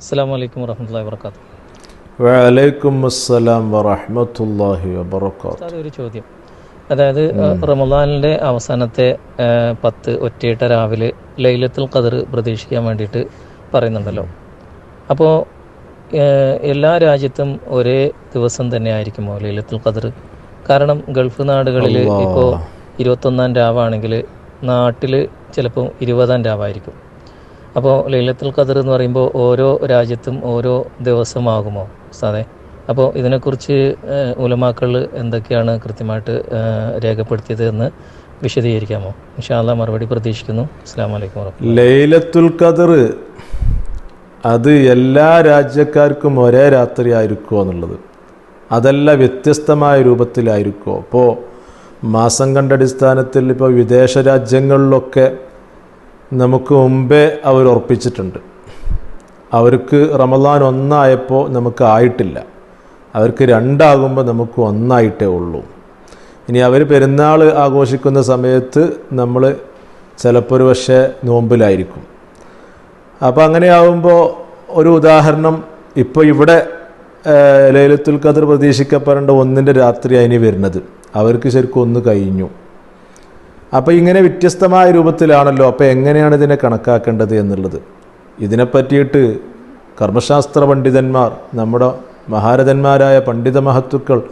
അസ്സാം വലൈക്കും വർഹമത്തല്ലാ വർക്കാത്തു വലൈക്കും അസ്സലാം വറഹമത്തല്ലാഹി വബർക്കാത്തു ഒരു ചോദ്യം. അതായത് റമദാനിന്റെ അവസാനത്തെ പത്ത് ഒറ്റയിട്ട രാവിലെ ലൈലത്തുൽ ഖദർ പ്രതീക്ഷിക്കാൻ വേണ്ടിയിട്ട് പറയുന്നുണ്ടല്ലോ. അപ്പോൾ എല്ലാ രാജ്യത്തും ഒരേ ദിവസം തന്നെ ആയിരിക്കുമോ ലൈലത്തുൽ ഖദർ? കാരണം ഗൾഫ് നാടുകളിൽ ഇപ്പോൾ ഇരുപത്തൊന്നാം രാവാണെങ്കിൽ നാട്ടിൽ ചിലപ്പോൾ ഇരുപതാം രാവായിരിക്കും. അപ്പോൾ ലൈലത്തുൽ ഖദർ എന്ന് പറയുമ്പോൾ ഓരോ രാജ്യത്തും ഓരോ ദിവസമാകുമോ സാറേ? അപ്പോൾ ഇതിനെക്കുറിച്ച് ഉലമാക്കൾ എന്തൊക്കെയാണ് കൃത്യമായിട്ട് രേഖപ്പെടുത്തിയത് എന്ന് വിശദീകരിക്കാമോ? ഇൻഷാല്ല മറുപടി പ്രതീക്ഷിക്കുന്നു. അസ്സാം വലൈക്കും ലൈലത്തുൽ ഖദർ അത് എല്ലാ രാജ്യക്കാർക്കും ഒരേ രാത്രി ആയിരിക്കുമോ എന്നുള്ളത്. അതല്ല വ്യത്യസ്തമായ രൂപത്തിലായിരിക്കുമോ ഇപ്പോൾ മാസം കണ്ട അടിസ്ഥാനത്തിൽ ഇപ്പോൾ വിദേശ രാജ്യങ്ങളിലൊക്കെ നമുക്ക് മുമ്പേ അവർ ഉറപ്പിച്ചിട്ടുണ്ട്. അവർക്ക് റമദാൻ ഒന്നായപ്പോൾ നമുക്ക് ആയിട്ടില്ല. അവർക്ക് രണ്ടാകുമ്പോൾ നമുക്ക് ഒന്നായിട്ടേ ഉള്ളൂ. ഇനി അവർ പെരുന്നാൾ ആഘോഷിക്കുന്ന സമയത്ത് നമ്മൾ ചിലപ്പോൾ ഒരു പക്ഷേ നോമ്പിലായിരിക്കും. അപ്പോൾ അങ്ങനെയാവുമ്പോൾ ഒരു ഉദാഹരണം ഇപ്പോൾ ഇവിടെ ലൈലത്തുൽ ഖദർ പ്രതീക്ഷിക്കപ്പെടേണ്ട ഒന്നിന്റെ രാത്രി അതിന് വരുന്നത്. അവർക്ക് ശരിക്കും ഒന്ന് കഴിഞ്ഞു. അപ്പോൾ ഇങ്ങനെ വ്യത്യസ്തമായ രൂപത്തിലാണല്ലോ അപ്പോൾ എങ്ങനെയാണ് ഇതിനെ കണക്കാക്കേണ്ടത് എന്നുള്ളത്? ഇതിനെ പറ്റിയിട്ട് കർമ്മശാസ്ത്ര പണ്ഡിതന്മാർ നമ്മുടെ മഹാരഥന്മാരായ പണ്ഡിത മഹത്തുക്കൾ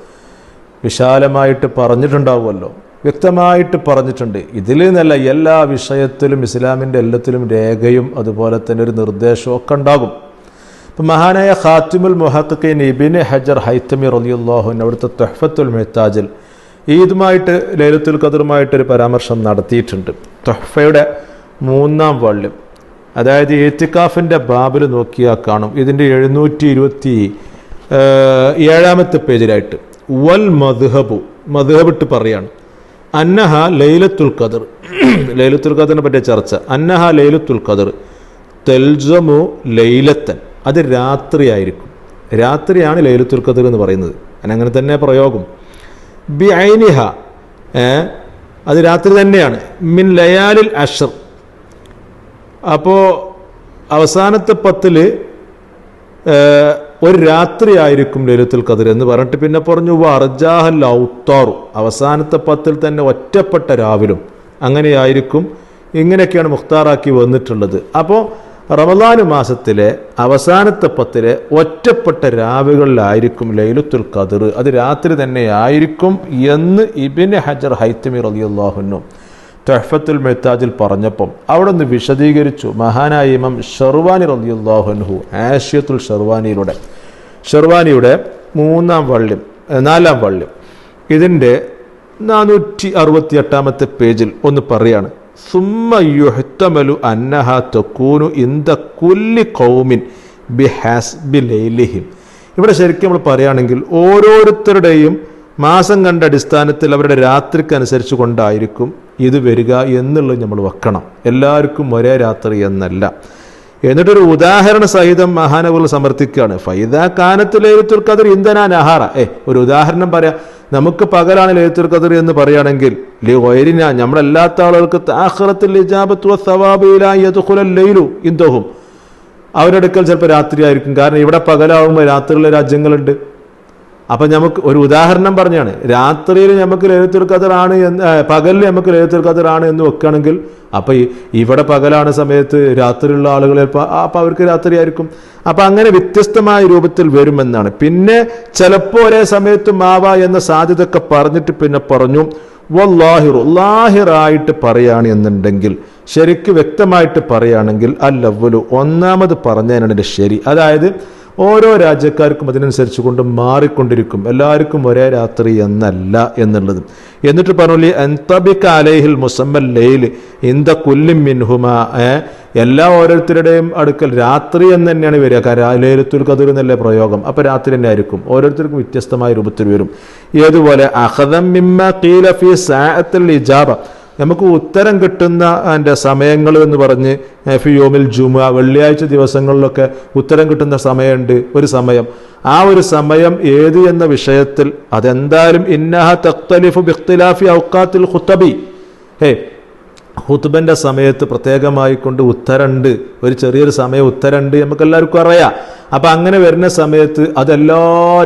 വിശാലമായിട്ട് പറഞ്ഞിട്ടുണ്ടാവുമല്ലോ. വ്യക്തമായിട്ട് പറഞ്ഞിട്ടുണ്ട്. ഇതിൽ നിന്നല്ല എല്ലാ വിഷയത്തിലും ഇസ്ലാമിന്റെ എല്ലാത്തിലും രേഖയും അതുപോലെ തന്നെ ഒരു നിർദ്ദേശവും ഒക്കെ ഉണ്ടാകും. ഇപ്പം മഹാനായ ഖാത്തിമുൽ മുഹത്തഖീൻ ഇബിൻ ഹജർ ഹൈത്തമി റലിയുല്ലാഹുൻ അവിടുത്തെ തൊഹഫത്തുൽ മെഹ്താജിൽ ഈദുമായിട്ട് ലൈലത്തുൽ ഖദറുമായിട്ടൊരു പരാമർശം നടത്തിയിട്ടുണ്ട്. തൊഹഫയുടെ മൂന്നാം വള്യം അതായത് ഏത്തിക്കാഫിന്റെ ബാബിൽ നോക്കിയാൽ കാണും. ഇതിന്റെ എഴുന്നൂറ്റി ഇരുപത്തി ഏഴാമത്തെ പേജിലായിട്ട്. വൽ മധുഹബു മധുഹബിട്ട് പറയാണ്. അന്നഹ ലൈലത്തുൽ ഖദർ. ലൈലത്തുൽ ഖദറിനെ പറ്റിയ ചർച്ച. അന്നഹ ലൈലത്തുൽ ഖദർ തെൽജമു ലൈലത്തൻ. അത് രാത്രിയായിരിക്കും. രാത്രിയാണ് ലൈലത്തുൽ ഖദർ എന്ന് പറയുന്നത്. അങ്ങനെ തന്നെ പ്രയോഗം. ബി ഐനിഹ അത് രാത്രി തന്നെയാണ്. മിൻ ലയാലിൽ അഷർ. അപ്പോൾ അവസാനത്തെ പത്തിൽ ഒരു രാത്രി ആയിരിക്കും ലലിത്തുൽ ഖദർ എന്ന് പറഞ്ഞിട്ട് പിന്നെ പറഞ്ഞു വർജാഹൽ ഔത്താറു അവസാനത്തെ പത്തിൽ തന്നെ ഒറ്റപ്പെട്ട രാവിലും അങ്ങനെയായിരിക്കും. ഇങ്ങനെയൊക്കെയാണ് മുഖ്താറാക്കി വന്നിട്ടുള്ളത്. അപ്പോൾ റമദാൻ മാസത്തിലെ അവസാനത്തെ പത്തിലെ ഒറ്റപ്പെട്ട രാവുകളിലായിരിക്കും ലൈലത്തുൽ ഖദർ. അത് രാത്രി തന്നെ ആയിരിക്കും എന്ന് ഇബിൻ ഹജർ ഹൈത്തമി റലിയുള്ളാഹുനും തെഹഫത്തുൽ മെഹ്താജിൽ പറഞ്ഞപ്പം അവിടെ നിന്ന് വിശദീകരിച്ചു. മഹാനായ ഇമാം ഷെർവാനി റലിയുല്ലാഹുൻഹു ആഷ്യത്തുൽ ഷെർവാനിയിലൂടെ. ഷെർവാനിയുടെ മൂന്നാം വള്ളിം നാലാം വള്ളിം. ഇതിന്റെ നാനൂറ്റി അറുപത്തി എട്ടാമത്തെ പേജിൽ ഒന്ന് പറയാണ്. സുമ്മ അന്നഹ തൊക്കൂനു ഇന്ത കുല്ലി കൗമിൻ ബിഹാസ്ബി ലൈലിഹിം. ഇവിടെ ശരിക്കും നമ്മൾ പറയുകയാണെങ്കിൽ ഓരോരുത്തരുടെയും മാസം കണ്ട അടിസ്ഥാനത്തിൽ അവരുടെ രാത്രിക്ക് അനുസരിച്ച് കൊണ്ടായിരിക്കും ഇത് വരിക എന്നുള്ളത് നമ്മൾ വെക്കണം. എല്ലാവർക്കും ഒരേ രാത്രി എന്നല്ല. എന്നിട്ടൊരു ഉദാഹരണ സഹിതം മഹാനവുകൾ സമർത്ഥിക്കുകയാണ്. ഫൈദ കാനത്തിലേ ഖദർ ഇന്ധന നഹാറ ഏ ഒരു ഉദാഹരണം പറയാം. നമുക്ക് പകലാണ് ലൈത്തുൽ ഖദർ എന്ന് പറയുകയാണെങ്കിൽ ലി നമ്മളല്ലാത്ത ആളുകൾക്ക് താഹറത്തിൽ ഇജാബത്തു ലൈലു ഇന്ദോഹും അവരുടെ അടുക്കൽ ചിലപ്പോൾ രാത്രിയായിരിക്കും. കാരണം ഇവിടെ പകലാവുമ്പോൾ രാത്രിയിലെ രാജ്യങ്ങളുണ്ട്. അപ്പം നമുക്ക് ഒരു ഉദാഹരണം പറഞ്ഞാണ്. രാത്രിയിൽ നമുക്ക് ലളിത്തുൽ എന്ന് പകലിൽ നമുക്ക് ലളിത്തുൽ എന്ന് വെക്കുകയാണെങ്കിൽ അപ്പോൾ ഇവിടെ പകലാണ് സമയത്ത് രാത്രിയുള്ള ആളുകൾ അപ്പോൾ അവർക്ക് രാത്രി ആയിരിക്കും അപ്പം അങ്ങനെ വ്യത്യസ്തമായ രൂപത്തിൽ വരുമെന്നാണ്. പിന്നെ ചിലപ്പോൾ ഒരേ സമയത്ത് മാവ എന്ന സാധ്യതയൊക്കെ പറഞ്ഞിട്ട് പിന്നെ പറഞ്ഞു വല്ലാഹിറു ലാഹിറായിട്ട് പറയാണ് എന്നുണ്ടെങ്കിൽ ശരിക്ക് വ്യക്തമായിട്ട് പറയുകയാണെങ്കിൽ അല്ലവലു ഒന്നാമത് പറഞ്ഞതിനാണ് ശരി. അതായത് ഓരോ രാജ്യക്കാർക്കും അതിനനുസരിച്ച് കൊണ്ട് മാറിക്കൊണ്ടിരിക്കും. എല്ലാവർക്കും ഒരേ രാത്രി എന്നല്ല എന്നുള്ളത്. എന്നിട്ട് പറഞ്ഞു എന്തബിക്ക അലൈഹിൽ മുസമ്മൽ ലൈൽ ഇന്ത കുല്ലിം മിൻഹുമ. എല്ലാ ഓരോരുത്തരുടെയും അടുക്കൽ രാത്രി എന്ന് തന്നെയാണ് വരിക. കാരണം ലൈലത്തുൽ ഖദർ എന്നല്ലേ പ്രയോഗം. അപ്പോൾ രാത്രി തന്നെ ആയിരിക്കും ഓരോരുത്തർക്കും വ്യത്യസ്തമായ രൂപത്തിൽ വരും. ഏതുപോലെ അഹദം മിമ്മ കീലഫി ഫി സാഅത്തുൽ ഇജാബ. നമുക്ക് ഉത്തരം കിട്ടുന്ന അതിന്റെ സമയങ്ങൾ എന്ന് പറഞ്ഞ് ഫിയോമിൽ ജുമ വെള്ളിയാഴ്ച ദിവസങ്ങളിലൊക്കെ ഉത്തരം കിട്ടുന്ന സമയമുണ്ട് ഒരു സമയം. ആ ഒരു സമയം ഏത് എന്ന വിഷയത്തിൽ അതെന്തായാലും ഇന്നഹ തഖ്തലിഫു ബിഖ്തിലാഫി ഔക്കാത്തിൽ ഖുത്തബി. ഹേ ഹുത്തുബന്റെ സമയത്ത് പ്രത്യേകമായി കൊണ്ട് ഉത്തരണ്ട് ഒരു ചെറിയൊരു സമയം ഉത്തരണ്ട് നമുക്ക് എല്ലാവർക്കും അറിയാം. അപ്പം അങ്ങനെ വരുന്ന സമയത്ത് അതെല്ലാ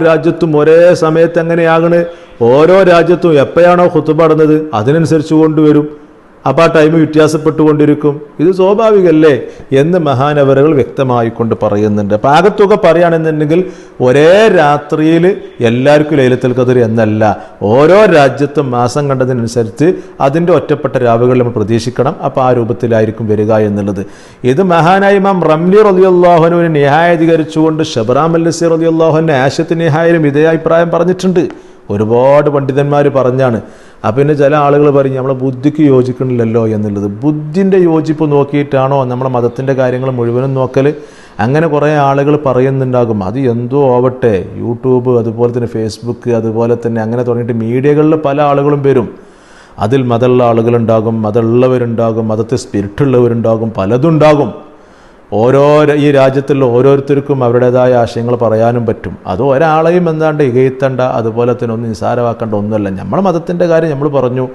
രാജ്യത്തും ഒരേ സമയത്ത് എങ്ങനെയാകണ്? ഓരോ രാജ്യത്തും എപ്പോഴാണോ ഹുത്തുബ നടന്നത് അതിനനുസരിച്ച് കൊണ്ടുവരും. അപ്പോൾ ആ ടൈം വ്യത്യാസപ്പെട്ടുകൊണ്ടിരിക്കും. ഇത് സ്വാഭാവികമല്ലേ എന്ന് മഹാനവരകൾ വ്യക്തമായിക്കൊണ്ട് പറയുന്നുണ്ട്. അപ്പം ആകത്തുക പറയുകയാണെന്നുണ്ടെങ്കിൽ ഒരേ രാത്രിയിൽ എല്ലാവർക്കും ലൈലത്തിൽ കതിർ എന്നല്ല. ഓരോ രാജ്യത്തും മാസം കണ്ടതിനനുസരിച്ച് അതിന്റെ ഒറ്റപ്പെട്ട രാവുകൾ നമ്മൾ പ്രതീക്ഷിക്കണം. അപ്പോൾ ആ രൂപത്തിലായിരിക്കും വരിക എന്നുള്ളത്. ഇത് മഹാനായ ഇമാം റംലി റലിയുള്ളാഹുനുവിനെ ന്യായാധികരിച്ചുകൊണ്ട് ഷബറാം നസീർ റലിയുള്ളാഹുവിന്റെ ആശത്തിന് നിഹായാലും ഇതേ അഭിപ്രായം പറഞ്ഞിട്ടുണ്ട്. ഒരുപാട് പണ്ഡിതന്മാർ പറഞ്ഞാണ്. അപ്പം പിന്നെ ചില ആളുകൾ പറയും നമ്മളെ ബുദ്ധിക്ക് യോജിക്കണില്ലല്ലോ എന്നുള്ളത്. ബുദ്ധിന്റെ യോജിപ്പ് നോക്കിയിട്ടാണോ നമ്മളെ മതത്തിന്റെ കാര്യങ്ങൾ മുഴുവനും നോക്കൽ അങ്ങനെ കുറേ ആളുകൾ പറയുന്നുണ്ടാകും അത് എന്തോ ആവട്ടെ യൂട്യൂബ് അതുപോലെ തന്നെ ഫേസ്ബുക്ക് അതുപോലെ തന്നെ അങ്ങനെ തുടങ്ങിയിട്ട് മീഡിയകളിൽ പല ആളുകളും വരും. അതിൽ മതമുള്ള ആളുകളുണ്ടാകും മതമുള്ളവരുണ്ടാകും മതത്തെ സ്പിരിറ്റുള്ളവരുണ്ടാകും പലതുണ്ടാകും. ഓരോ ഈ രാജ്യത്തുള്ള ഓരോരുത്തർക്കും അവരുടേതായ ആശയങ്ങൾ പറയാനും പറ്റും. അത് ഒരാളെയും എന്താണ്ട് ഇകയത്തണ്ട അതുപോലെ തന്നെ ഒന്നും നിസാരമാക്കേണ്ട ഒന്നുമല്ല. നമ്മളെ മതത്തിന്റെ കാര്യം നമ്മൾ പറഞ്ഞു.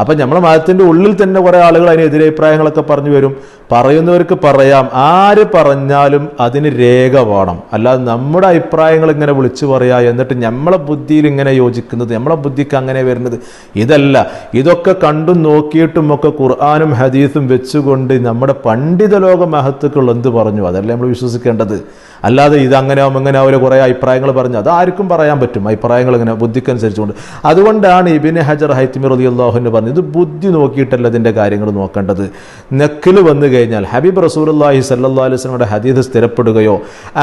അപ്പം നമ്മുടെ മതത്തിന്റെ ഉള്ളിൽ തന്നെ കുറേ ആളുകൾ അതിന് എതിരഭിപ്രായങ്ങളൊക്കെ പറഞ്ഞു വരും. പറയുന്നവർക്ക് പറയാം. ആര് പറഞ്ഞാലും അതിന് രേഖ വേണം. അല്ലാതെ നമ്മുടെ അഭിപ്രായങ്ങൾ ഇങ്ങനെ വിളിച്ചു പറയാ എന്നിട്ട് നമ്മളെ ബുദ്ധിയിൽ ഇങ്ങനെ യോജിക്കുന്നത് നമ്മളെ ബുദ്ധിക്ക് അങ്ങനെ വരുന്നത്. ഇതല്ല. ഇതൊക്കെ കണ്ടും നോക്കിയിട്ടും ഒക്കെ ഖുർആാനും ഹദീസും വെച്ചുകൊണ്ട് നമ്മുടെ പണ്ഡിത ലോക മഹത്തുക്കൾ എന്ത് പറഞ്ഞു? അതല്ല നമ്മൾ വിശ്വസിക്കേണ്ടത്. അല്ലാതെ ഇത് അങ്ങനെ ആവും ഇങ്ങനെ ആവില്ല കുറേ അഭിപ്രായങ്ങൾ പറഞ്ഞു. അത് ആർക്കും പറയാൻ പറ്റും. അഭിപ്രായങ്ങൾ ഇങ്ങനെ ബുദ്ധിക്കനുസരിച്ചുകൊണ്ട്. അതുകൊണ്ടാണ് ഇബിൻ ഹജർ ഹൈത്തിമിർ അലി അള്ളാഹുവിന് പറഞ്ഞത് ഇത് ബുദ്ധി നോക്കിയിട്ടല്ല ഇതിന്റെ കാര്യങ്ങൾ നോക്കേണ്ടത്. നെക്കിൽ വന്നു കഴിഞ്ഞാൽ ഹബീബ് റസൂലി സല്ലാ അലൈസ്ലങ്ങളുടെ ഹദീദ് സ്ഥിരപ്പെടുകയോ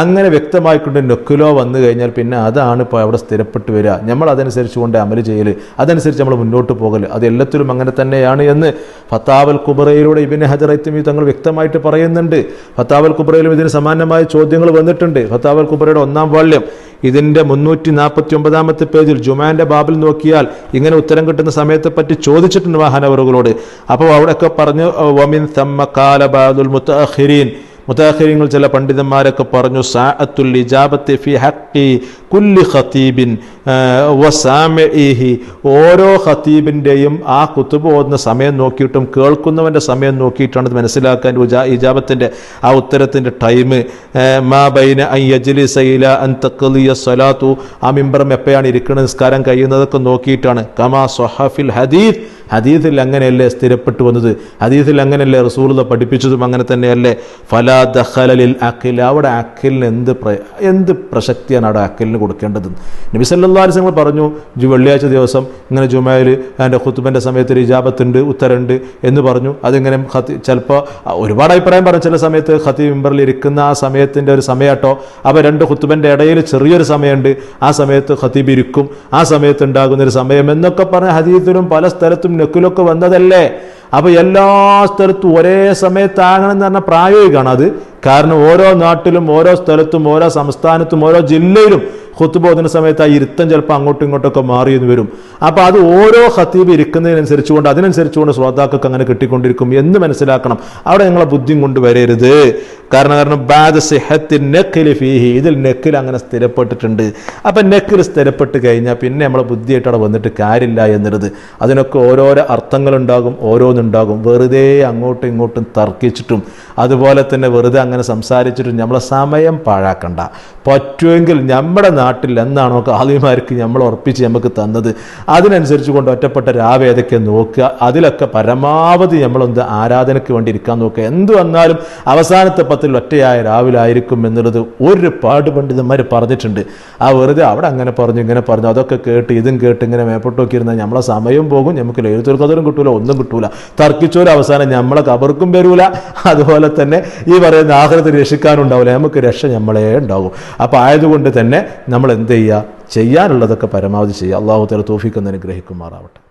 അങ്ങനെ വ്യക്തമായിക്കൊണ്ട് നെക്കിലോ വന്നു കഴിഞ്ഞാൽ പിന്നെ അതാണ് ഇപ്പോൾ അവിടെ സ്ഥിരപ്പെട്ട് വരിക. നമ്മൾ അതനുസരിച്ച് കൊണ്ട് അമൽ ചെയ്യൽ അതനുസരിച്ച് നമ്മൾ മുന്നോട്ട് പോകൽ അത് എല്ലാത്തിലും അങ്ങനെ തന്നെയാണ് എന്ന് ഫത്താവൽ കുബറയിലൂടെ ഇബിൻ ഹജർ ഹൈത്തിമി തങ്ങൾ വ്യക്തമായിട്ട് പറയുന്നുണ്ട്. ഫത്താവൽ കുബറയിലും ഇതിന് സമാനമായ ചോദ്യങ്ങൾ വന്നിട്ടുണ്ട്. ഫത്താവൽ കുബറയുടെ ഒന്നാം വാള്യം ഇതിന്റെ മുന്നൂറ്റി നാൽപ്പത്തി ഒമ്പതാമത്തെ പേജിൽ ജുമാന്റെ ബാബിൽ നോക്കിയാൽ ഇങ്ങനെ ഉത്തരം കിട്ടുന്ന സമയത്തെ പറ്റി ചോദിച്ചിട്ടുണ്ട് വാഹനവറുകളോട്. അപ്പോൾ അവിടെയൊക്കെ പറഞ്ഞു വമിൻ തമ്മ കാലബാദുൽ മുത്തഖിരീൻ മുതാഖിരിങ്ങൾ ചില പണ്ഡിതന്മാരൊക്കെ പറഞ്ഞു സാഅത്തുൽ ഇജാബത്തി ഫി ഹക്കി കുല്ലി ഖതീബിൻ ആ, ഓരോ ഖത്തീബിന്റെയും ആ കുത്തുബ് ഓതുന്ന സമയം നോക്കിയിട്ടും കേൾക്കുന്നവന്റെ സമയം നോക്കിയിട്ടാണ് മനസ്സിലാക്കാൻ ഇജാബത്തിന്റെ ആ ഉത്തരത്തിന്റെ ടൈം മാ ബൈന ഐ യജ്ലിസ സൈല അൻ തക്കലിയ സ്വലാത്തു. ആ മിമ്പറം എപ്പോഴാണ് ഇരിക്കുന്നത് നിസ്കാരം കഴിയുന്നതൊക്കെ നോക്കിയിട്ടാണ്. കമാ സൊഹഫിൽ ഹദീദ് ഹദീസിൽ അങ്ങനെയല്ലേ സ്ഥിരപ്പെട്ടു വന്നത്? ഹദീസിൽ അങ്ങനെയല്ലേ റസൂലത പഠിപ്പിച്ചതും അങ്ങനെ തന്നെയല്ലേ? ഫലാ ദഹലലിൽ അഖിൽ. അവിടെ അഖിലിന് എന്ത് എന്ത് പ്രസക്തിയാണ് അവിടെ അഖിലിന് കൊടുക്കേണ്ടത്? നബി അലൈഹി വസല്ലം പറഞ്ഞു വെള്ളിയാഴ്ച ദിവസം ഇങ്ങനെ ജുമയിൽ എന്റെ ഖുത്തുബന്റെ സമയത്ത് ഇജാബത്തുണ്ട് ഉത്തരണ്ട് എന്ന് പറഞ്ഞു. അതിങ്ങനെ ഹത്തി ചിലപ്പോൾ ഒരുപാട് അഭിപ്രായം പറഞ്ഞു ചില സമയത്ത് ഹത്തി മിമ്പറിൽ ഇരിക്കുന്ന ആ സമയത്തിന്റെ ഒരു സമയട്ടോ. അപ്പോൾ രണ്ട് ഖുത്തുബന്റെ ഇടയിൽ ചെറിയൊരു സമയമുണ്ട്. ആ സമയത്ത് ഹത്തീബ് ഇരിക്കും. ആ സമയത്ത് ഉണ്ടാകുന്ന ഒരു സമയം എന്നൊക്കെ പറഞ്ഞ ഹദീത്തിലും പല സ്ഥലത്തും നെക്കിലൊക്കെ വന്നതല്ലേ? അപ്പോൾ എല്ലാ സ്ഥലത്തും ഒരേ സമയത്ത് ആകണം എന്ന് പറഞ്ഞാൽ പ്രായോഗികമാണ് അത്. കാരണം ഓരോ നാട്ടിലും ഓരോ സ്ഥലത്തും ഓരോ സംസ്ഥാനത്തും ഓരോ ജില്ലയിലും ഹുത്തുബോധന സമയത്ത് ആ ഇരുത്തം ചിലപ്പോൾ അങ്ങോട്ടും ഇങ്ങോട്ടൊക്കെ മാറി എന്ന് വരും. അപ്പോൾ അത് ഓരോ ഹത്തീബ് ഇരിക്കുന്നതിനനുസരിച്ച് കൊണ്ട് അതിനനുസരിച്ചുകൊണ്ട് ശ്രോതാക്കൾക്ക് അങ്ങനെ കിട്ടിക്കൊണ്ടിരിക്കും എന്ന് മനസ്സിലാക്കണം. അവിടെ നിങ്ങളെ ബുദ്ധിയും കൊണ്ട് വരരുത്. കാരണം കാരണം ബാദ് സിഹത്തിൻ നെക്കിൽ ഫീഹി. ഇതിൽ നെക്കിൽ അങ്ങനെ സ്ഥിരപ്പെട്ടിട്ടുണ്ട്. അപ്പം നെക്കിൽ സ്ഥിരപ്പെട്ട് കഴിഞ്ഞാൽ പിന്നെ നമ്മളെ ബുദ്ധിയായിട്ട് അവിടെ വന്നിട്ട് കാര്യമില്ല എന്നുള്ളത്. അതിനൊക്കെ ഓരോരോ അർത്ഥങ്ങളുണ്ടാകും ഓരോന്നുണ്ടാകും വെറുതെ അങ്ങോട്ടും ഇങ്ങോട്ടും തർക്കിച്ചിട്ടും അതുപോലെ തന്നെ വെറുതെ അങ്ങനെ സംസാരിച്ചിട്ട് നമ്മളെ സമയം പാഴാക്കണ്ട. പറ്റുമെങ്കിൽ നമ്മുടെ നാട്ടിൽ എന്താണോ കാതിമാർക്ക് നമ്മൾ ഉറപ്പിച്ച് നമുക്ക് തന്നത്? അതിനനുസരിച്ച് കൊണ്ട് ഒറ്റപ്പെട്ട രാവ് ഏതൊക്കെ നോക്കുക? അതിലൊക്കെ പരമാവധി നമ്മളൊന്ന് ആരാധനയ്ക്ക് വേണ്ടി ഇരിക്കാൻ നോക്കുക. എന്ത് വന്നാലും അവസാനത്തെ പത്തിൽ ഒറ്റയായ രാവിലായിരിക്കും എന്നുള്ളത് ഒരുപാട് പണ്ഡിതന്മാർ പറഞ്ഞിട്ടുണ്ട്. ആ വെറുതെ അവിടെ അങ്ങനെ പറഞ്ഞു ഇങ്ങനെ പറഞ്ഞു അതൊക്കെ കേട്ട് ഇതും കേട്ട് ഇങ്ങനെ മേപ്പോട്ട് നോക്കിയിരുന്നാൽ നമ്മളെ സമയം പോകും. നമുക്ക് എഴുത്തൊരു കഥരും കിട്ടൂല ഒന്നും കിട്ടൂല. തർക്കിച്ചൊരു അവസാനം നമ്മളെ കബർക്കും വരൂല. അതുപോലെ തന്നെ ഈ പറയുന്ന ആഹ്ലത്തിൽ രക്ഷിക്കാനുണ്ടാവില്ല. നമുക്ക് രക്ഷ നമ്മളെ ഉണ്ടാകും. അപ്പോൾ ആയതുകൊണ്ട് തന്നെ നമ്മൾ എന്ത് ചെയ്യുക? ചെയ്യാനുള്ളതൊക്കെ പരമാവധി ചെയ്യുക. അള്ളാഹു തല തോഫിക്ക് അനുഗ്രഹിക്കുമാറാവട്ടെ.